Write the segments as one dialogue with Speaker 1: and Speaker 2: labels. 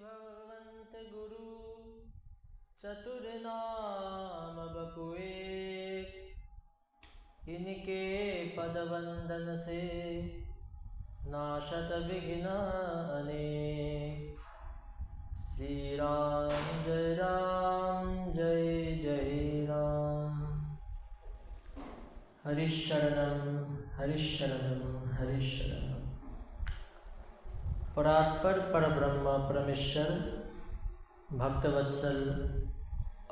Speaker 1: भगवन्त गुरु। चतुर नाम बपुए। इनके पद वंदन से नाशत विघ्न अनेक श्री राम जय राम, जय जय राम। हरिशरणम हरिशरणम हरिशरणम परात्पर परब्रह्म परमेश्वर भक्तवत्सल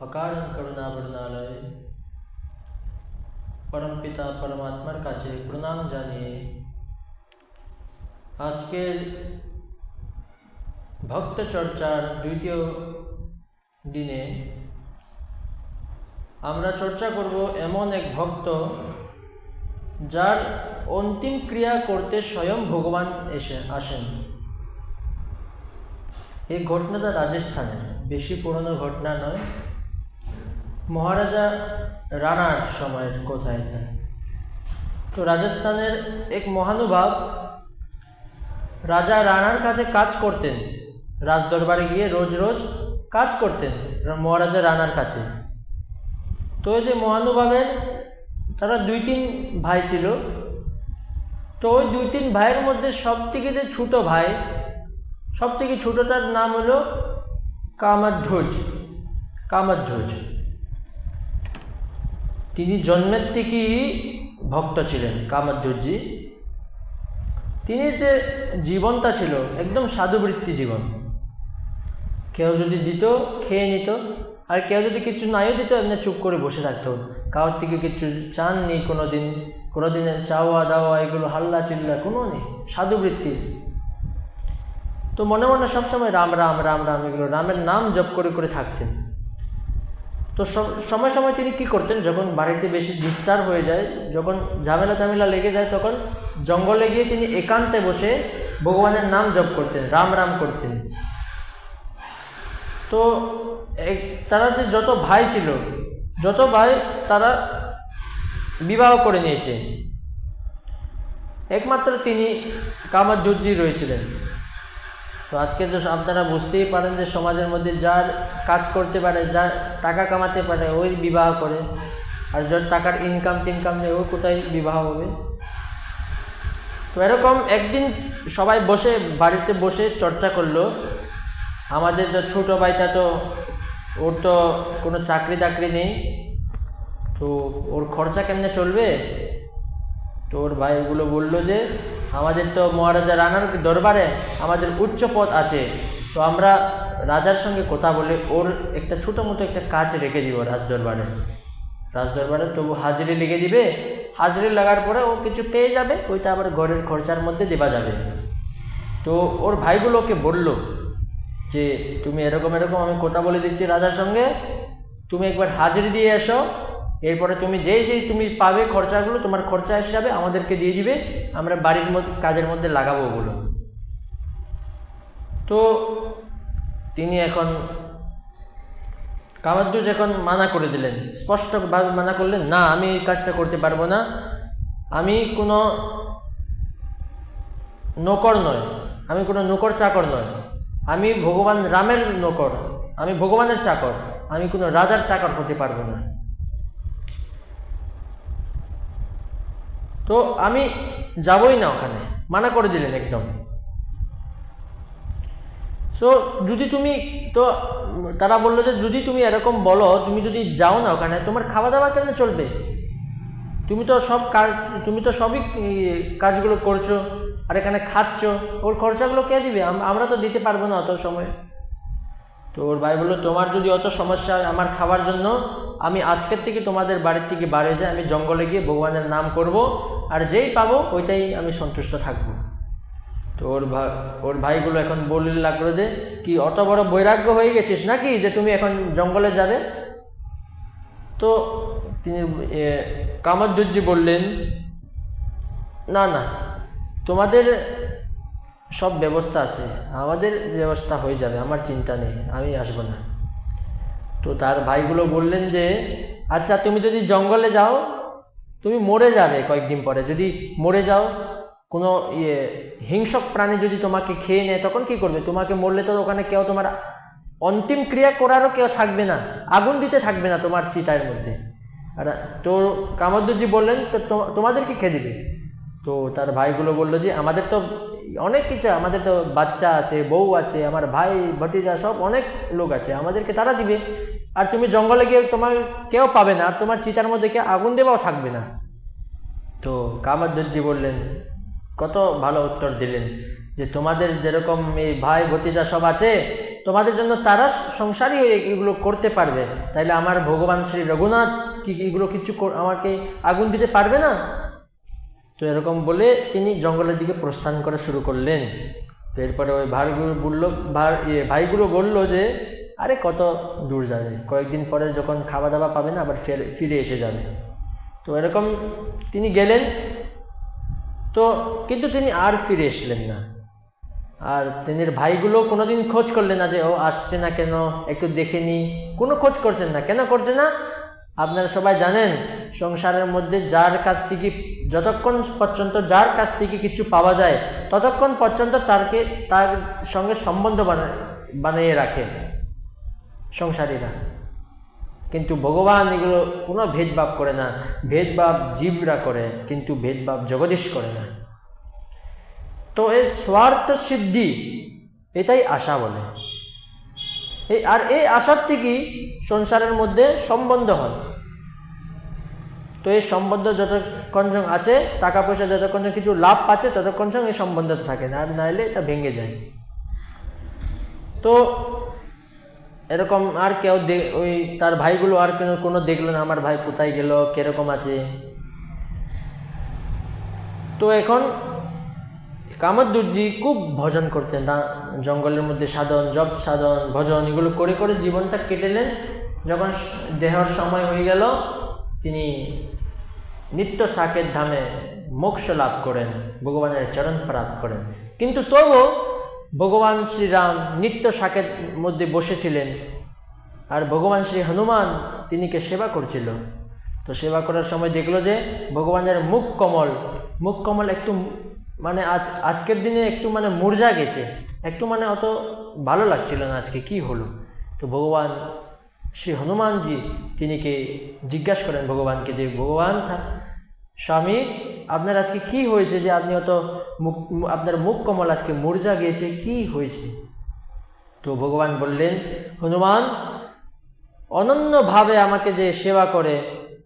Speaker 1: अकारण করুণাবর্ণালয় পরম পিতা পরমাত্মার কাছে প্রণাম জানিয়ে আজকের ভক্ত চর্চার দ্বিতীয় দিনে আমরা চর্চা করব এমন এক ভক্ত যার অন্তিম ক্রিয়া করতে স্বয়ং ভগবান এসে আসেন এই ঘটনাটা রাজস্থানের, বেশি পুরনো ঘটনা নয়। মহারাজা রানার সময়ের কথা এটা। তো রাজস্থানের এক মহানুভাব রাজা রানার কাছে কাজ করতেন। রাজদরবারে গিয়ে রোজ রোজ কাজ করতেন মহারাজা রানার কাছে। তো ওই যে মহানুভাবের তারা দুই তিন ভাই ছিল। তো ওই দুই তিন ভাইয়ের মধ্যে সব থেকে যে ছোটো ভাই সব থেকে ছোটোটার নাম হলো কামাধ্বজ কামাধ্বজ। তিনি জন্মের থেকেই ভক্ত ছিলেন কামাধ্বজি তিনি যে জীবনটা ছিল, একদম সাধুবৃত্তি জীবন। কেউ যদি দিত, খেয়ে নিত, আর কেউ যদি কিছু নাইও দিত, এমনি চুপ করে বসে থাকতো। কারোর থেকে কিছু চান নেই কোনো দিন কোনো দিনের চাওয়া দাওয়া এগুলো হাল্লা চিল্লা কোনো নেই। সাধুবৃত্তি। তো মনে মনে সবসময় রাম রাম রাম রাম এগুলো, রামের নাম জপ করে করে থাকতেন। তো সময় সময় তিনি কি করতেন? যখন বাড়িতে বেশি ডিস্টার্ব হয়ে যায়, যখন ঝামেলা টামেলা লেগে যায়, তখন জঙ্গলে গিয়ে তিনি একান্তে বসে ভগবানের নাম জপ করতেন, রাম রাম করতেন। তো তারা যে যত ভাই ছিল, যত ভাই তারা বিবাহ করে নিয়েছে। একমাত্র তিনি কামাধ্যজি রয়েছিলেন। তো আজকে তো আপনারা বুঝতেই পারেন যে সমাজের মধ্যে যার কাজ করতে পারে, যার টাকা কামাতে পারে, ওই বিবাহ করে। আর যার টাকার ইনকাম টিনকাম নেই, ও কোথায় বিবাহ হবে? তো এরকম একদিন সবাই বসে, বাড়িতে বসে চর্চা করল। আমাদের যে ছোটো ভাইটা তো, ওর তো কোনো চাকরি টাকরি নেই। তো ওর খরচা কেমনে চলবে? তো ওর ভাইগুলো বলল যে আমাদের তো মহারাজা রানার দরবারে আমাদের উচ্চ পদ আছে। তো আমরা রাজার সঙ্গে কথা বলে ওর একটা ছোটো মোটো একটা কাজ রেখে দিব রাজ দরবারে। রাজ দরবারে তবু হাজিরি লিখে দিবে। হাজিরি লাগার পরে ও কিছু পেয়ে যাবে, ওইটা আবার ঘরের খরচার মধ্যে দেওয়া যাবে। তো ওর ভাইগুলোকে বলল যে, তুমি এরকম এরকম আমি কথা বলে দিচ্ছি রাজার সঙ্গে। তুমি একবার হাজিরি দিয়ে এসো এরপরে তুমি যেই যেই তুমি পাবে খরচাগুলো, তোমার খরচা এসে যাবে আমাদেরকে দিয়ে দিবে, আমরা বাড়ির মধ্যে, কাজের মধ্যে লাগাবো ওগুলো। তো তিনি এখন কামাদ্দুজ এখন মানা করে দিলেন স্পষ্টভাবে মানা করলেন, না, আমি এই কাজটা করতে পারব না। আমি কোনো নকর নয়। আমি কোনো নকর চাকর নয়। আমি ভগবান রামের নকর। আমি ভগবানের চাকর। আমি কোনো রাজার চাকর হতে পারব না। তো আমি যাবই না ওখানে। মানা করে দিলেন একদম। সো যদি তুমি, তো তারা বলল যে যদি তুমি এরকম বলো, তুমি যদি যাও না ওখানে, তোমার খাওয়া দাওয়া কেন চলবে? তুমি তো সব কাজ, তুমি তো সবই কাজগুলো করছ, আর এখানে খাচ্ছ, ওর খরচাগুলো কে দিবে? আমরা তো দিতে পারব না অত সময়। তো ওর ভাই বলল, তোমার যদি অত সমস্যা আমার খাবার জন্য, আমি আজকের থেকে তোমাদের বাড়ির থেকে বাড়ি যাই, আমি জঙ্গলে গিয়ে ভগবানের নাম করব আর যেই পাবো, ওইটাই আমি সন্তুষ্ট থাকব। তো ওর ভাই ওর ভাইগুলো এখন বললে লাগল যে, কি, অত বড় বৈরাগ্য হয়ে গেছিস নাকি যে তুমি এখন জঙ্গলে যাবে? তো তিনি কামাদ্দুজি বললেন, না না, তোমাদের সব ব্যবস্থা আছে। আমাদের ব্যবস্থা হয়ে যাবে, আমার চিন্তা নেই, আমি আসব না। তো তার ভাইগুলো বললেন যে আচ্ছা তুমি যদি জঙ্গলে যাও তুমি মরে যাবে কয়েকদিন পরে। যদি মরে যাও, কোনো ইয়ে হিংসক প্রাণী যদি তোমাকে খেয়ে নেয়, তখন কি করবে? তোমাকে মরলে তো ওখানে কেউ তোমার অন্তিম ক্রিয়া করারও কেউ থাকবে না। আগুন দিতে থাকবে না তোমার চিতার মধ্যে। আর তো কামদ্দুজি বললেন, তো তোমাদেরকে খেয়ে দিবে? তো তার ভাইগুলো বলল যে, আমাদের তো অনেক কিছু, আমাদের তো বাচ্চা আছে, বউ আছে, আমার ভাই ভটিজা সব অনেক লোক আছে, আমাদেরকে তারা দিবে। আর তুমি জঙ্গলে গিয়ে তোমার কেউ পাবে না, আর তোমার চিতার মধ্যে কেউ আগুন দেওয়াও থাকবে না। তো কামাদ্দুজি বললেন, কত ভালো উত্তর দিলেন যে তোমাদের যেরকম এই ভাই ভতিজা সব আছে, তোমাদের জন্য তারা সংসারই এগুলো করতে পারবে। তাইলে আমার ভগবান শ্রী রঘুনাথ কি এগুলো কিছু আমাকে আগুন দিতে পারবে না? তো এরকম বলে তিনি জঙ্গলের দিকে প্রস্থান করা শুরু করলেন। তো এরপরে ওই ভাইগুলো বলল, ভাই ভাইগুলো বলল যে আরে কত দূর যাবে? কয়েকদিন পরে যখন খাওয়া দাওয়া পাবে না, আবার ফের, ফিরে এসে যাবে। তো এরকম তিনি গেলেন। তো কিন্তু তিনি আর ফিরে এসলেন না। আর তিনি ভাইগুলো কোনোদিন খোঁজ করলেন না যে, ও আসছে না কেন? একটু দেখে নি কোনো খোঁজ করছেন না। কেন করছে না? আপনারা সবাই জানেন, সংসারের মধ্যে যার কাছ থেকে যতক্ষণ পর্যন্ত, যার কাছ থেকে কিছু পাওয়া যায়, ততক্ষণ পর্যন্ত তারকে, তার সঙ্গে সম্বন্ধ বানায়, বানিয়ে রাখে। সংসারীরা। কিন্তু ভগবান এগুলো কোনো ভেদভাব করে না। ভেদভাব জীবরা করে, কিন্তু ভেদভাব জগদীশ করে না। তো এই স্বার্থ সিদ্ধি, এটাই আশা বলে। এই আর এই আশার থেকেই সংসারের মধ্যে সম্বন্ধ হয়। তো এই সম্বন্ধ যতক্ষণ আছে টাকা পয়সা যতক্ষণ কিছু লাভ পাচ্ছে ততক্ষণ এই সম্বন্ধটা থাকে না। আর নাইলে এটা ভেঙে যায়। তো এরকম আর কেউ ওই তার ভাইগুলো আর কোনো কোনো দেখল না, আমার ভাই কোথায় গেল? কীরকম আছে? তো এখন কামদ্দুর্জি খুব ভজন করতেন না জঙ্গলের মধ্যে সাধন, জপ সাধন, ভজন, এগুলো করে করে জীবনটা কেটেলেন। যখন দেহর সময় হয়ে গেল, তিনি নিত্য সাকের ধামে মোক্ষ লাভ করেন, ভগবানের চরণ প্রাপ্ত করেন। কিন্তু তবুও ভগবান শ্রীরাম নিত্য সাকের মধ্যে বসেছিলেন। আর ভগবান শ্রী হনুমান তিনিকে সেবা করছিল। তো সেবা করার সময় দেখল যে ভগবানের মুখ কমল। মুখ কমল একটু মানে আজ, আজকের দিনে একটু মানে মুরঝা গেছে। একটু মানে অত ভালো লাগছিল না আজকে, কি হলো? তো ভগবান শ্রী হনুমানজি তিনিকে জিজ্ঞাসা করেন ভগবানকে যে, ভগবান স্বামী আপনার আজকে কি হয়েছে যে আপনি অত মুখ, আপনার মুখ কমল আজকে মুরঝা গিয়েছে? কি হয়েছে? তো ভগবান বললেন, হনুমান অনন্যভাবে আমাকে যে সেবা করে,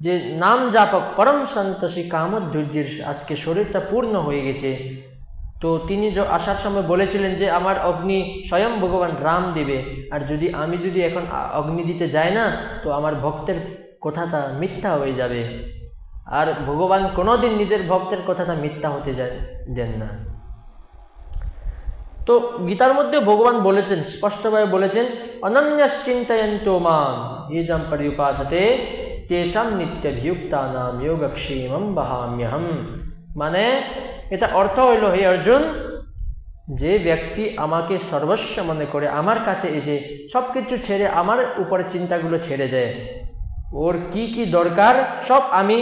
Speaker 1: যে নাম জাপক পরম সন্তোষী কামধৈর্যের আজকে শরীরটা পূর্ণ হয়ে গেছে। তো তিনি আসার সময় বলেছিলেন যে, আমার অগ্নি স্বয়ং ভগবান রাম দিবে। আর যদি আমি যদি এখন অগ্নি দিতে যাই না, তো আমার ভক্তের কথাটা মিথ্যা হয়ে যাবে। আর ভগবান কোনোদিন নিজের ভক্তের কথাটা মিথ্যা হতে যায়, দেন না। তো গীতার মধ্যে ভগবান বলেছেন, স্পষ্টভাবে বলেছেন অনন্যাস চিন্তায়ন্ত মান তেসাম নিত্যভিযুক্তা নাম যোগক্ষেমম বাহাম্যহম। মানে এটা অর্থ হইল, হে অর্জুন, যে ব্যক্তি আমাকে সর্বস্ব মনে করে, আমার কাছে এসে সব কিছু ছেড়ে, আমার উপরে চিন্তাগুলো ছেড়ে দেয়। ওর কি কি দরকার, সব আমি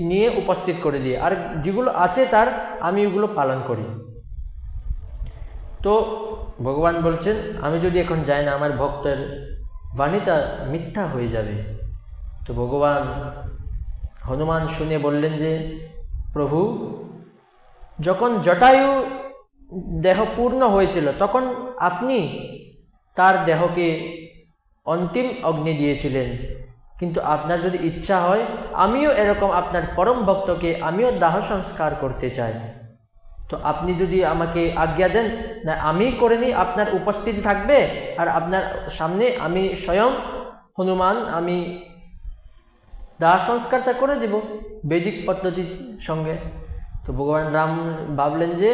Speaker 1: নিয়ে উপস্থিত করে দিই। আর যেগুলো আছে তার, আমি ওগুলো পালন করি। তো ভগবান বলছেন, আমি যদি এখন যাই না, আমার ভক্তের বাণীটা মিথ্যা হয়ে যাবে। তো ভগবান হনুমান শুনে বললেন যে, প্রভু, যখন জটায়ু দেহ পূর্ণ হয়েছিল, তখন আপনি তার দেহকে অন্তিম অগ্নি দিয়েছিলেন। কিন্তু আপনার যদি ইচ্ছা হয়, আমিও এরকম আপনার পরম ভক্তকে আমিও দাহ সংস্কার করতে চাই। তো আপনি যদি আমাকে আজ্ঞা দেন, না, আমি করে নিই, আপনার উপস্থিতি থাকবে আর আপনার সামনে আমি স্বয়ং হনুমান, আমি দাহ সংস্কারটা করে দিব বৈদিক পদ্ধতির সঙ্গে। তো ভগবান রাম ভাবলেন যে,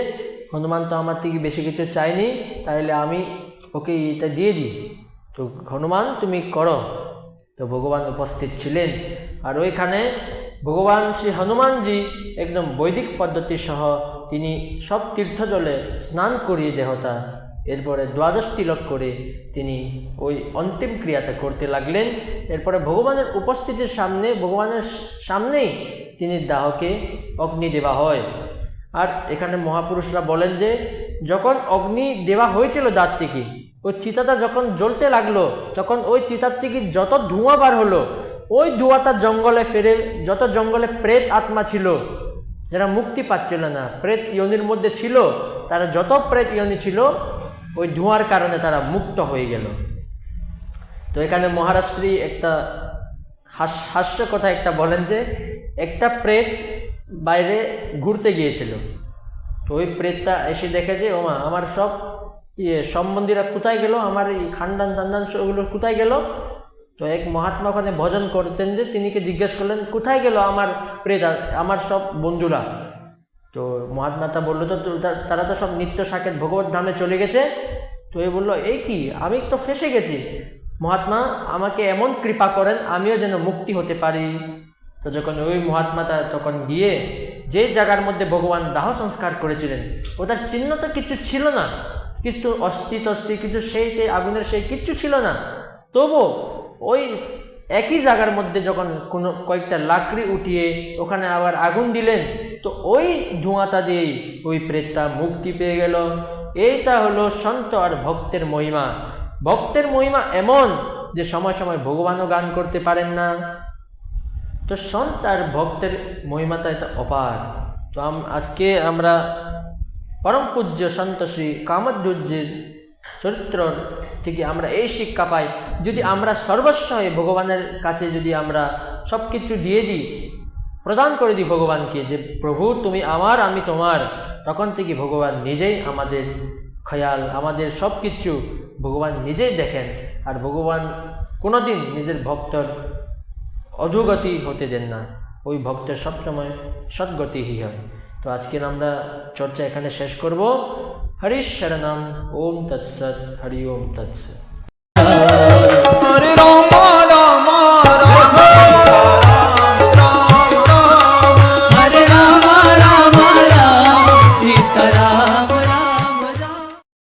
Speaker 1: হনুমান তো আমার থেকে বেশি কিছু চাইনি তাহলে আমি ওকে এটা দিয়ে দিই। তো হনুমান, তুমি করো। তো ভগবান উপস্থিত ছিলেন। আর ওইখানে ভগবান শ্রী হনুমানজি একদম বৈদিক পদ্ধতি সহ তিনি সব তীর্থজলে স্নান করিয়ে দেহতা। এরপরে দ্বাদশ তিলক করে তিনি ওই অন্তিম ক্রিয়াটা করতে লাগলেন। এরপরে ভগবানের উপস্থিতির সামনে, ভগবানের সামনেই তিনি দাহকে অগ্নি দেওয়া হয়। আর এখানে মহাপুরুষরা বলেন যে যখন অগ্নি দেওয়া হয়েছিল দাঁত থেকে ওই চিতাটা যখন জ্বলতে লাগল, তখন ওই চিতার থেকে যত ধোঁয়া বার হলো, ওই ধোঁয়াটা জঙ্গলে ফেরে যত জঙ্গলে প্রেত আত্মা ছিল, যারা মুক্তি পাচ্ছিল না, প্রেত ইয়নির মধ্যে ছিল, তারা যত প্রেত ইয়নি ছিল, ওই ধোঁয়ার কারণে তারা মুক্ত হয়ে গেল। তো এখানে মহারাষ্ট্রী একটা হাস হাস্য কথা একটা বলেন যে, একটা প্রেত বাইরে ঘুরতে গিয়েছিল। ওই প্রেতটা এসে দেখে যে, ওমা, আমার সব ইয়ে সম্বন্ধীরা কোথায় গেল? আমার এই খান্ডান টান্ডান ওগুলো কোথায় গেল? তো এক মহাত্মা ওখানে ভজন করতেন যে, তিনিকে জিজ্ঞেস করলেন, কোথায় গেল আমার প্রেত, আমার সব বন্ধুরা? তো মহাত্মাটা বলল, তো তো তারা তো সব নিত্য সাকেত ভগবত ধামে চলে গেছে। তো এ বলল এই কি? আমি তো ফেসে গেছি। মহাত্মা, আমাকে এমন কৃপা করেন, আমিও যেন মুক্তি হতে পারি। তো যখন ওই মহাত্মাটা তখন গিয়ে যে জায়গার মধ্যে ভগবান দাহ সংস্কার করেছিলেন, ওটার চিহ্ন তো কিছু ছিল না। কিছু অস্থি তস্থি কিছু সেই আগুনের সেই কিচ্ছু ছিল না। তবু ওই একই জায়গার মধ্যে যখন কোনো কয়েকটা লাকড়ি উঠিয়ে ওখানে আবার আগুন দিলেন, তো ওই ধোঁয়াটা দিয়েই ওই প্রেতটা মুক্তি পেয়ে গেল। এইটা হলো সন্ত আর ভক্তের মহিমা। ভক্তের মহিমা এমন যে সময় সময় ভগবানও গান করতে পারেন না তো সন্ত আর ভক্তের মহিমাটা এটা অপার। তো আজকে আমরা পরম পূজ্য সন্ত শ্রী চরিত্র থেকে আমরা এই শিক্ষা পাই, যদি আমরা সর্বস্ব হয়ে ভগবানের কাছে যদি আমরা সব কিছু দিয়ে দিই, প্রদান করে দিই ভগবানকে যে, প্রভু, তুমি আমার, আমি তোমার। তখন থেকে ভগবান নিজেই আমাদের খেয়াল, আমাদের সব কিছু ভগবান নিজেই দেখেন। আর ভগবান কোনোদিন নিজের ভক্তর অধোগতি হতে দেন না। ওই ভক্তের সবসময় সদ্গতিই হয়। তো আজকের আমরা চর্চা এখানে শেষ করব। হরিশ শরণাম, ওম তৎসৎ, হরি ওম তৎসৎ।